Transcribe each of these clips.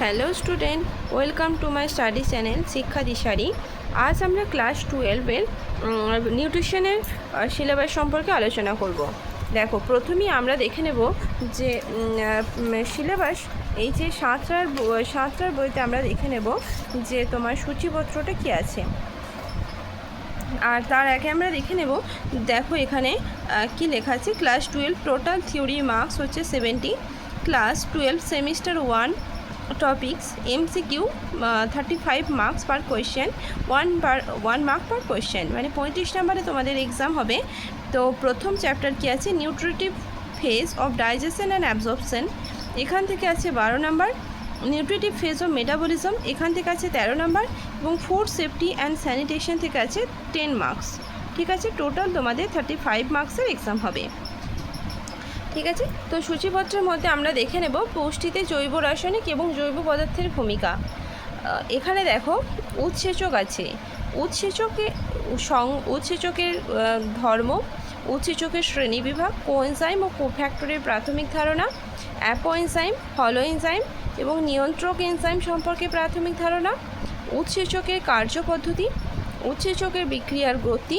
Hello student, welcome to my study channel Shiksha Dishari. আজ আমরা class টুয়েলভের নিউট্রিশনের syllabus সম্পর্কে আলোচনা করব। দেখো প্রথমেই আমরা দেখে নেব যে সিলেবাস, এই যে সাঁতরার সাঁতরার বইতে আমরা দেখে নেব যে তোমার সূচিপত্রটা কী আছে। আর তার আগে আমরা দেখে নেব, দেখো এখানে কি লেখা আছে। Class twelve, total theory marks হচ্ছে seventy, class twelve semester one topics MCQ thirty five marks per question one per one mark per question মানে পঁয়ত্রিশ নাম্বারে তোমাদের এক্সাম হবে। তো প্রথম চ্যাপ্টার কি আছে? Nutritive phase of digestion and absorption এখান থেকে আছে বারো number. Nutritive phase of metabolism এখান থেকে আছে তেরো নাম্বার। এবং ফুড সেফটি অ্যান্ড স্যানিটেশন থেকে আছে টেন মার্কস ঠিক আছে? টোটাল তোমাদের থার্টি ফাইভ মার্কসের এক্সাম হবে। ঠিক আছে? তো সূচিপত্রের মধ্যে আমরা দেখে নেব পুষ্টিতে জৈব রাসায়নিক এবং জৈব পদার্থের ভূমিকা। এখানে দেখো উৎসেচক আছে। উৎসেচকে, সং, উৎসেচকের ধর্ম, উৎসেচকের শ্রেণীবিভাগ কোএনজাইম ও কোফ্যাক্টরের প্রাথমিক ধারণা, অ্যাপোএনজাইম, হলোএনজাইম এবং নিয়ন্ত্রক এনজাইম সম্পর্কে প্রাথমিক ধারণা, উৎসেচকের কার্যপদ্ধতি, উৎসেচকের বিক্রিয়ার গতি,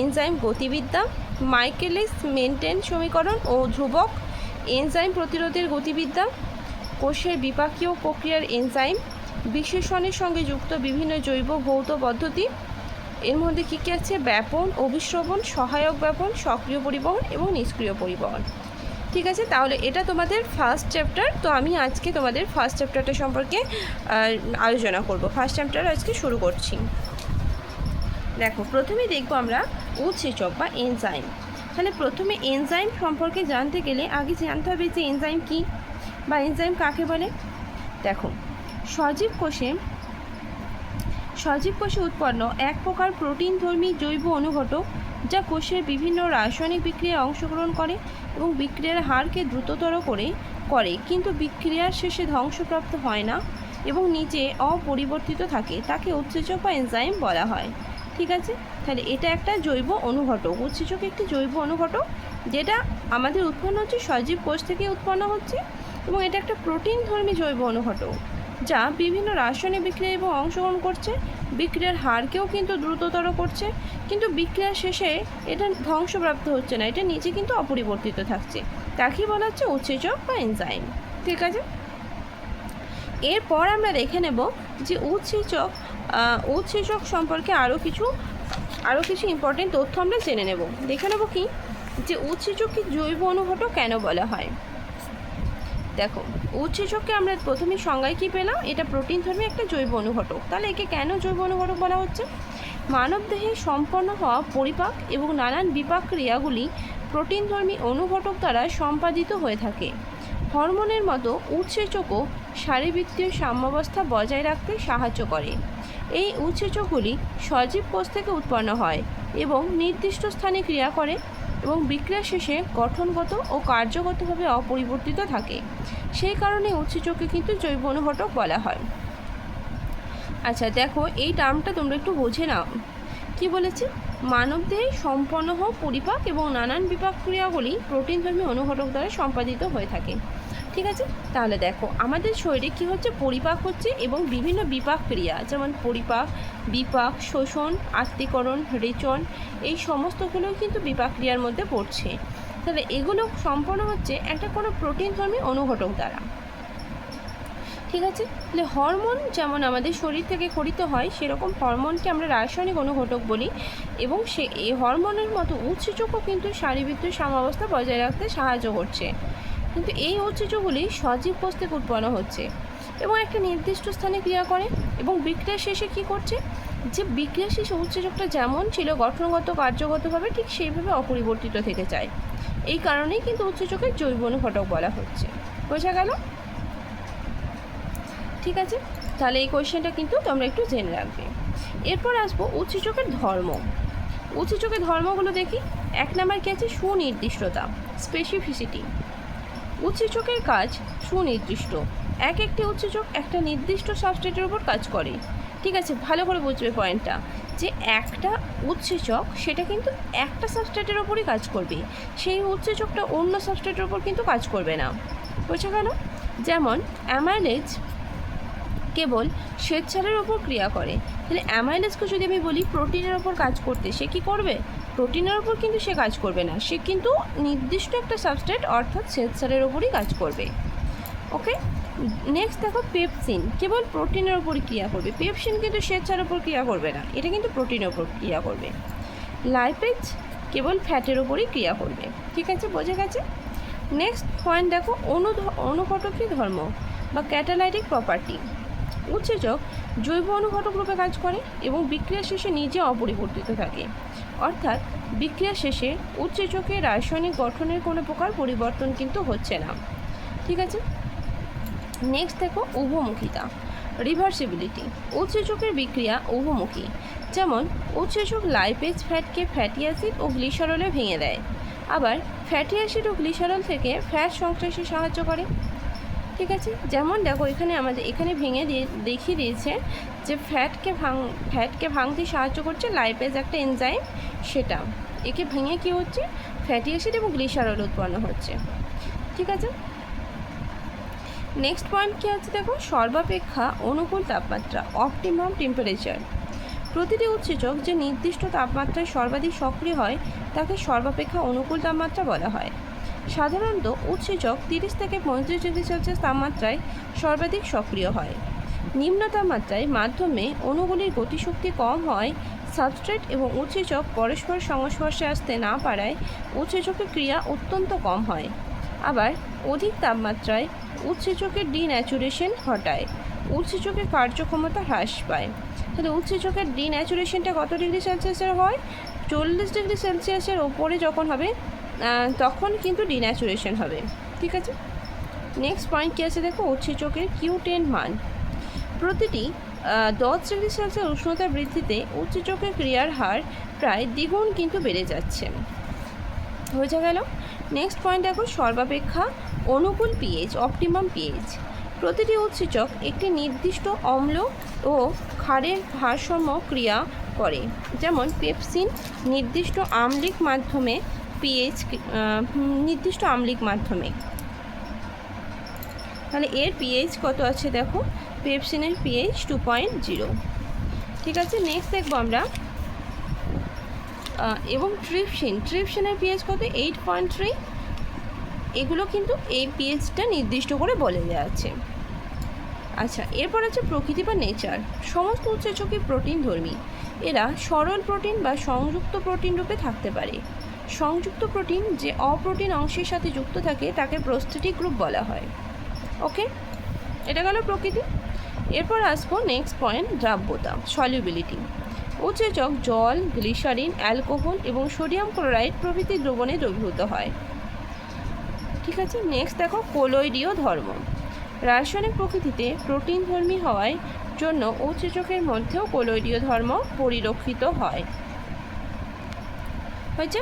এনজাইম গতিবিদ্যা মাইকেলিস মেনটেন সমীকরণ ও ধ্রুবক এনজাইম প্রতিরোধের গতিবিদ্যা, কোষের বিপাকীয় প্রক্রিয়ার এনজাইম বিশেষণের সঙ্গে যুক্ত বিভিন্ন জৈব ভৌত পদ্ধতি। এর মধ্যে কী কী আছে? ব্যাপন, অভিশ্রবণ, সহায়ক ব্যাপন, সক্রিয় পরিবহন এবং নিষ্ক্রিয় পরিবহন। ঠিক আছে, তাহলে এটা তোমাদের ফার্স্ট চ্যাপ্টার তো আমি আজকে তোমাদের ফার্স্ট চ্যাপ্টারটা সম্পর্কে আলোচনা করব। ফার্স্ট চ্যাপ্টার আজকে শুরু করছি। দেখো, প্রথমে দেখব আমরা উৎসেচক বা এনজাইম তাহলে প্রথমে এনজাইম সম্পর্কে জানতে গেলে আগে জানতে হবে যে এনজাইম কী বা এনজাইম কাকে বলে? দেখো, সজীব কোষে সজীব কোষে উৎপন্ন এক প্রকার প্রোটিনধর্মী জৈব অনুঘটক যা কোষের বিভিন্ন রাসায়নিক বিক্রিয়ায় অংশগ্রহণ করে এবং বিক্রিয়ার হারকে দ্রুততর করে করে। কিন্তু বিক্রিয়ার শেষে ধ্বংসপ্রাপ্ত হয় না এবং নিচে অপরিবর্তিত থাকে। তাকে উৎসেচক বা এনজাইম বলা হয়। ঠিক আছে? তাহলে এটা একটা জৈব অনুঘটক। উৎসেচক একটি জৈব অনুঘটক, যেটা আমাদের উৎপন্ন হচ্ছে, সজীব কোষ থেকে উৎপন্ন হচ্ছে, এবং এটা একটা প্রোটিন ধর্মী জৈব অনুঘটক, যা বিভিন্ন রাসায়নিক বিক্রিয়া এবং অংশগ্রহণ করছে। বিক্রিয়ার হারকেও কিন্তু দ্রুততর করছে, কিন্তু বিক্রিয়ার শেষে এটা ধ্বংসপ্রাপ্ত হচ্ছে না, এটা নিচে কিন্তু অপরিবর্তিত থাকছে। তাকেই বলা হচ্ছে উৎসেচক বা এনজাইম। ঠিক আছে? এরপর আমরা দেখে নেব যে উৎসেচক উৎসেচক সম্পর্কে আরও কিছু আরও কিছু ইম্পর্টেন্ট তথ্য আমরা জেনে নেব। দেখে নেব কি? যে উৎসেচককে জৈব অনুঘটক কেন বলা হয়? দেখো, উৎসেচককে আমরা প্রথমে সংজ্ঞায় কী পেলাম? এটা প্রোটিন ধর্মী একটা জৈব অনুঘটক। তাহলে একে কেন জৈব অনুঘটক বলা হচ্ছে? মানবদেহে সম্পন্ন হওয়া পরিপাক এবং নানান বিপাক ক্রিয়াগুলি প্রোটিনধর্মী অনুঘটক দ্বারা সম্পাদিত হয়ে থাকে। হরমোনের মতো উৎসেচকও শারীরবৃত্তীয় সাম্যাবস্থা বজায় রাখতে সাহায্য করে। এই উৎসেচকগুলি সজীব কোষ থেকে উৎপন্ন হয় এবং নির্দিষ্ট স্থানে ক্রিয়া করে এবং বিক্রিয়া শেষে গঠনগত ও কার্যগতভাবে অপরিবর্তিত থাকে। সেই কারণে উৎসেচককে কিন্তু জৈব অনুঘটক বলা হয়। আচ্ছা দেখো, এই টার্মটা তোমরা একটু বুঝে নাও। কি বলেছে? মানবদেহে সম্পন্ন হওয়া পরিপাক এবং নানান বিপাক ক্রিয়াগুলি প্রোটিনধর্মী অনুঘটক দ্বারা সম্পাদিত হয়ে থাকে। ঠিক আছে? তাহলে দেখো, আমাদের শরীরে কি হচ্ছে? পরিপাক হচ্ছে এবং বিভিন্ন বিপাক ক্রিয়া, যেমন পরিপাক, বিপাক, শোষণ আত্মীকরণ রেচন, এই সমস্তগুলোই কিন্তু বিপাক ক্রিয়ার মধ্যে পড়ছে। তাহলে এগুলো সম্পন্ন হচ্ছে একটা কোনো প্রোটিনধর্মী অনুঘটক দ্বারা। ঠিক আছে? তাহলে হরমোন যেমন আমাদের শরীর থেকে খরিত হয়, সেরকম হরমোনকে আমরা রাসায়নিক অনুঘটক বলি এবং সে, এই হরমোনের মতো উৎসেচকও কিন্তু শারীরবৃত্তীয় সাম্যাবস্থা বজায় রাখতে সাহায্য করছে। কিন্তু এই উৎসেচকগুলি সজীব থেকে উৎপন্ন হচ্ছে এবং একটা নির্দিষ্ট স্থানে ক্রিয়া করে এবং বিক্রিয়া শেষে কি করছে? যে বিক্রিয়া শেষে উৎসেচকটা যেমন ছিল গঠনগত, কার্যগতভাবে ঠিক সেইভাবে অপরিবর্তিত থেকে যায়। এই কারণেই কিন্তু উৎসেচকের জৈব অনুঘটক বলা হচ্ছে। বোঝা গেল? ঠিক আছে, তাহলে এই কোয়েশ্চেনটা কিন্তু তোমরা একটু জেনে রাখবে। এরপর আসব উৎসেচকের ধর্ম। উৎসেচকের ধর্মগুলো দেখি। এক নাম্বার কি আছে? সুনির্দিষ্টতা স্পেসিফিসিটি উৎসেচকের কাজ সুনির্দিষ্ট। এক একটি উৎসেচক একটা নির্দিষ্ট সাবস্টেটের উপর কাজ করে। ঠিক আছে, ভালো করে বুঝবে পয়েন্টটা যে একটা উৎসেচক সেটা কিন্তু একটা সাবস্ট্রেটের ওপরই কাজ করবে। সেই উৎসেচকটা অন্য সাবস্ট্রেটের ওপর কিন্তু কাজ করবে না। বোঝা কেন যেমন অ্যামাইলেজ কেবল শ্বেতসারের ওপর ক্রিয়া করে। তাহলে অ্যামাইলেসকে যদি আমি বলি প্রোটিনের ওপর কাজ করতে, সে কি করবে? প্রোটিনের ওপর কিন্তু সে কাজ করবে না। সে কিন্তু নির্দিষ্ট একটা সাবস্ট্রেট অর্থাৎ শ্বেতসারের ওপরই কাজ করবে। ওকে নেক্সট দেখো পেপসিন কেবল প্রোটিনের ওপর ক্রিয়া করবে। পেপসিন কিন্তু শ্বেতসারের ওপর ক্রিয়া করবে না। এটা কিন্তু প্রোটিনের ওপর ক্রিয়া করবে। লাইপেজ কেবল ফ্যাটের ওপরই ক্রিয়া করবে। ঠিক আছে? বোঝা গেছে? নেক্সট পয়েন্ট দেখো অনু অনুঘটকী ধর্ম বা ক্যাটালাইটিক প্রপার্টি উৎসেচক জৈব অনুঘটক রূপে কাজ করে এবং বিক্রিয়া শেষে নিজে অপরিবর্তিত থাকে। অর্থাৎ, বিক্রিয়া শেষে উৎসেচকের রাসায়নিক গঠনের কোনো প্রকার পরিবর্তন কিন্তু হচ্ছে না। ঠিক আছে? নেক্সট দেখো উভমুখিতা রিভার্সিবিলিটি উৎসেচকের বিক্রিয়া উভমুখী। যেমন, উৎসেচক লাইপেজ ফ্যাটকে ফ্যাটি অ্যাসিড ও গ্লিসারলে ভেঙে দেয়। আবার ফ্যাটি অ্যাসিড ও গ্লিসারল থেকে ফ্যাট সংশ্লেষে সাহায্য করে। ঠিক আছে? যেমন দেখো, এখানে আমাদের, এখানে ভেঙে দিয়ে, দেখিয়ে দিয়েছে যে ফ্যাটকে ভাঙ ফ্যাটকে ভাঙতে সাহায্য করছে লাইপেজ একটা এনজাইম সেটা। একে ভেঙে কী হচ্ছে? ফ্যাটি অ্যাসিড এবং গ্লিসারল উৎপন্ন হচ্ছে। ঠিক আছে? নেক্সট পয়েন্ট কী আছে দেখো? সর্বাপেক্ষা অনুকূল তাপমাত্রা অপটিমাম টেম্পারেচার প্রতিটি উৎসেচক যে নির্দিষ্ট তাপমাত্রায় সর্বাধিক সক্রিয় হয়, তাকে সর্বাপেক্ষা অনুকূল তাপমাত্রা বলা হয়। সাধারণত উৎসেচক তিরিশ থেকে পঁয়ত্রিশ ডিগ্রি সেলসিয়াস তাপমাত্রায় সর্বাধিক সক্রিয় হয়। নিম্ন তাপমাত্রায় মাধ্যমে অণুগুলির গতিশক্তি কম হয়, সাবস্ট্রেট এবং উৎসেচক পরস্পর সংস্পর্শে আসতে না পারায় উৎসেচকের ক্রিয়া অত্যন্ত কম হয়। আবার অধিক তাপমাত্রায় উৎসেচকের ডিন্যাচুরেশন ঘটায়। উৎসেচকের কার্যক্ষমতা হ্রাস পায়। তাহলে উৎসেচকের ডিন্যাচুরেশনটা কত ডিগ্রি সেলসিয়াসের হয়? চল্লিশ ডিগ্রি সেলসিয়াসের ওপরে যখন হবে তখন কিন্তু ডিন্যাচুরেশন হবে, ঠিক আছে? নেক্সট পয়েন্ট কী আছে দেখো? উৎসেচকের কিউ টেন মান। প্রতিটি দশ ডিগ্রি সেলসিয়াস উষ্ণতা বৃদ্ধিতে উৎসেচকের ক্রিয়ার হার প্রায় দ্বিগুণ কিন্তু বেড়ে যাচ্ছে। বোঝা গেল? নেক্সট পয়েন্ট দেখো, সর্বাপেক্ষা অনুকূল পিএইচ অপটিমাম পিএইচ প্রতিটি উৎসেচক একটি নির্দিষ্ট অম্ল ও ক্ষারের ভারসাম্য ক্রিয়া করে। যেমন পেপসিন নির্দিষ্ট আম্লিক মাধ্যমে পিএইচ নির্দিষ্ট আম্লিক মাধ্যমে। তাহলে এর পিএইচ কত আছে দেখো? পেপসিনের পিএইচ টু পয়েন্ট জিরো ঠিক আছে নেক্সট দেখব আমরা। এবং ট্রিপসিন ট্রিপসিনের পিএইচ কত? এইট পয়েন্ট থ্রি এগুলো কিন্তু এই পিএইচটা নির্দিষ্ট করে বলে দেওয়া আছে আচ্ছা এরপর আছে প্রকৃতি বা নেচার সমস্ত উৎসেচকই প্রোটিন ধর্মী। এরা সরল প্রোটিন বা সংযুক্ত প্রোটিন রূপে থাকতে পারে। সংযুক্ত প্রোটিন যে অপ্রোটিন অংশের সাথে যুক্ত থাকে, তাকে প্রস্থেটিক গ্রুপ বলা হয়। ওকে? এটা গেল প্রকৃতি। এরপর আসব নেক্সট পয়েন্ট দ্রাব্যতা সলিউবিলিটি উৎসেচক জল, গ্লিসারিন, অ্যালকোহল এবং সোডিয়াম ক্লোরাইড প্রভৃতি দ্রবণে দ্রবীভূত হয়। ঠিক আছে নেক্সট দেখো কোলয়েডীয় ধর্ম। রাসায়নিক প্রকৃতিতে প্রোটিন ধর্মী হওয়ার জন্য উৎসেচকের মধ্যেও কোলয়েডীয় ধর্ম পরিলক্ষিত হয়। হয়েছে?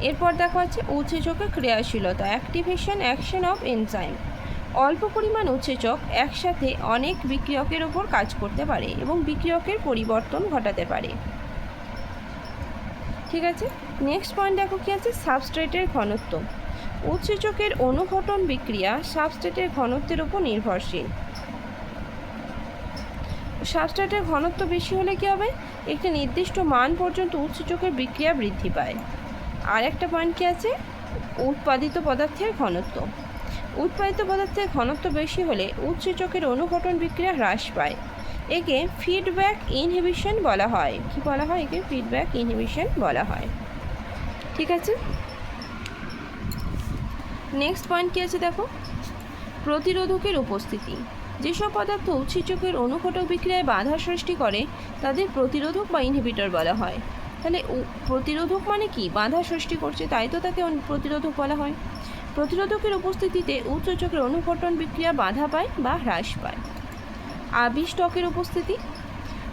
এরপর দেখা হচ্ছে উৎসেচকের ক্রিয়াশীলতা অ্যাক্টিভেশন অ্যাকশন অফ এনজাইম অল্প পরিমাণ উৎসেচক একসাথে অনেক বিক্রিয়কের ওপর কাজ করতে পারে এবং বিক্রিয়কের পরিবর্তন ঘটাতে পারে। ঠিক আছে? নেক্সট পয়েন্ট দেখো কি আছে? সাবস্ট্রেটের ঘনত্ব। উৎসেচকের অনুঘটন বিক্রিয়া সাবস্ট্রেটের ঘনত্বের উপর নির্ভরশীল। সাবস্ট্রেটের ঘনত্ব বেশি হলে কী হবে? একটি নির্দিষ্ট মান পর্যন্ত উৎসেচকের বিক্রিয়া বৃদ্ধি পায়। আর একটা পয়েন্ট কী আছে? উৎপাদিত পদার্থের ঘনত্ব। উৎপাদিত পদার্থের ঘনত্ব বেশি হলে উৎসেচকের অনুঘটন বিক্রিয়া হ্রাস পায়। একে ফিডব্যাক ইনহিবিশন বলা হয়। কি বলা হয় একে? ফিডব্যাক ইনহিবিশন বলা হয়। ঠিক আছে? নেক্সট পয়েন্ট কী আছে দেখো? প্রতিরোধকের উপস্থিতি। যেসব পদার্থ উৎসেচকের অনুঘটক বিক্রিয়ায় বাধা সৃষ্টি করে, তাদের প্রতিরোধক বা ইনহিবিটর বলা হয়। তাহলে প্রতিরোধক মানে কি? বাধা সৃষ্টি করছে, তাই তো তাকে প্রতিরোধক বলা হয়। প্রতিরোধকের উপস্থিতিতে উৎসেচকের অনুঘটন বিক্রিয়া বাধা পায় বা হ্রাস পায়। আবিষ্টকের উপস্থিতি?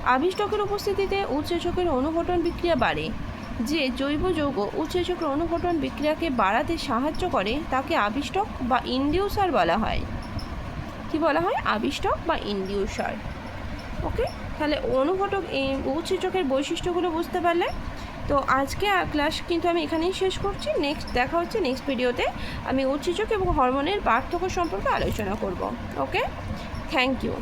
আবিষ্টকের উপস্থিতিতে উৎসেচকের অনুঘটন বিক্রিয়া বাড়ে। যে জৈব যৌগ উৎসেচকের অনুঘটন বিক্রিয়াকে বাড়াতে সাহায্য করে, তাকে আবিষ্টক বা ইন্ডিউসার বলা হয়। কি বলা হয়? আবিষ্টক বা ইনডিউসার। ওকে? তাহলে অনুঘটক এই উৎসেচকের বৈশিষ্ট্যগুলো বুঝতে পারলে। তো আজকে ক্লাস কিন্তু আমি এখানেই শেষ করছি। নেক্সট দেখা হচ্ছে নেক্সট ভিডিওতে আমি উৎসেচক এবং হরমোনের পার্থক্য সম্পর্কে আলোচনা করব। ওকে? Thank you